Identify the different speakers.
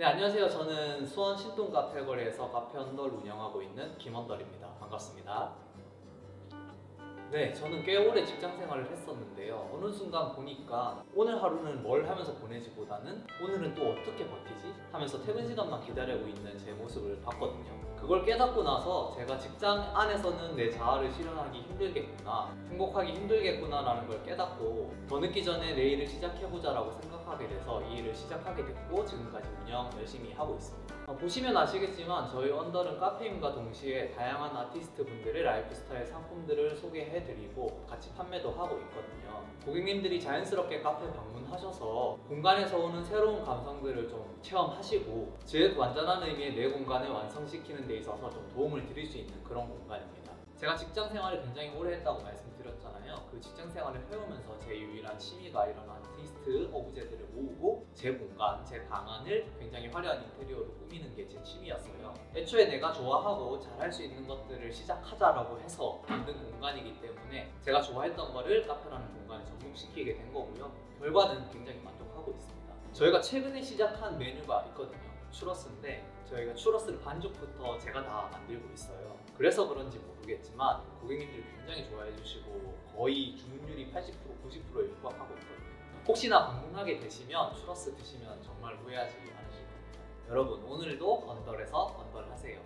Speaker 1: 네 안녕하세요. 저는 수원 신동 카페 거리에서 카페 언더를 운영하고 있는 김언더입니다. 반갑습니다. 네, 저는 꽤 오래 직장 생활을 했었는데요. 어느 순간 보니까 오늘 하루는 뭘 하면서 보내지보다는 오늘은 또 어떻게 버티지? 하면서 퇴근 시간만 기다리고 있는 제 모습을 봤거든요. 그걸 깨닫고 나서 제가 직장 안에서는 내 자아를 실현하기 힘들겠구나, 행복하기 힘들겠구나라는 걸 깨닫고 더 늦기 전에 내 일을 시작해보자라고 생각하게 돼서 이 일을 시작하게 됐고 지금까지 운영 열심히 하고 있습니다. 어, 보시면 아시겠지만 저희 언더는 카페임과 동시에 다양한 아티스트 분들의 라이프 스타일 상품들을 소개해드리고 같이 판매도 하고 있거든요. 고객님들이 자연스럽게 카페 방문하셔서 공간에서 오는 새로운 감성들을 좀 체험하시고 즉 완전한 의미의 내 공간을 완성시키는 데 있어서 좀 도움을 드릴 수 있는 그런 공간입니다. 제가 직장 생활을 굉장히 오래 했다고 말씀드렸잖아요. 그 직장 생활을 해오면서 제 유일한 취미가 이런 아티스트 오브제들을 모으고 제 공간, 제 방안을 굉장히 화려한 인테리어로 꾸미는 게 제 취미였어요. 애초에 내가 좋아하고 잘할 수 있는 것들을 시작하자라고 해서 만든 공간이기 때문에 제가 좋아했던 거를 카페라는 공간에 접목시키게 된 거고요. 결과는 굉장히 만족하고 있습니다. 저희가 최근에 시작한 메뉴가 있거든요. 추러스인데 저희가 추러스를 반죽부터 제가 다 만들고 있어요. 그래서 그런지 모르겠지만 고객님들이 굉장히 좋아해 주시고 거의 주문율이 80% 90%에 육박하고 있거든요. 혹시나 방문하게 되시면 추러스 드시면 정말 후회하지 않으실 겁니다. 여러분 오늘도 건덜에서 건덜하세요.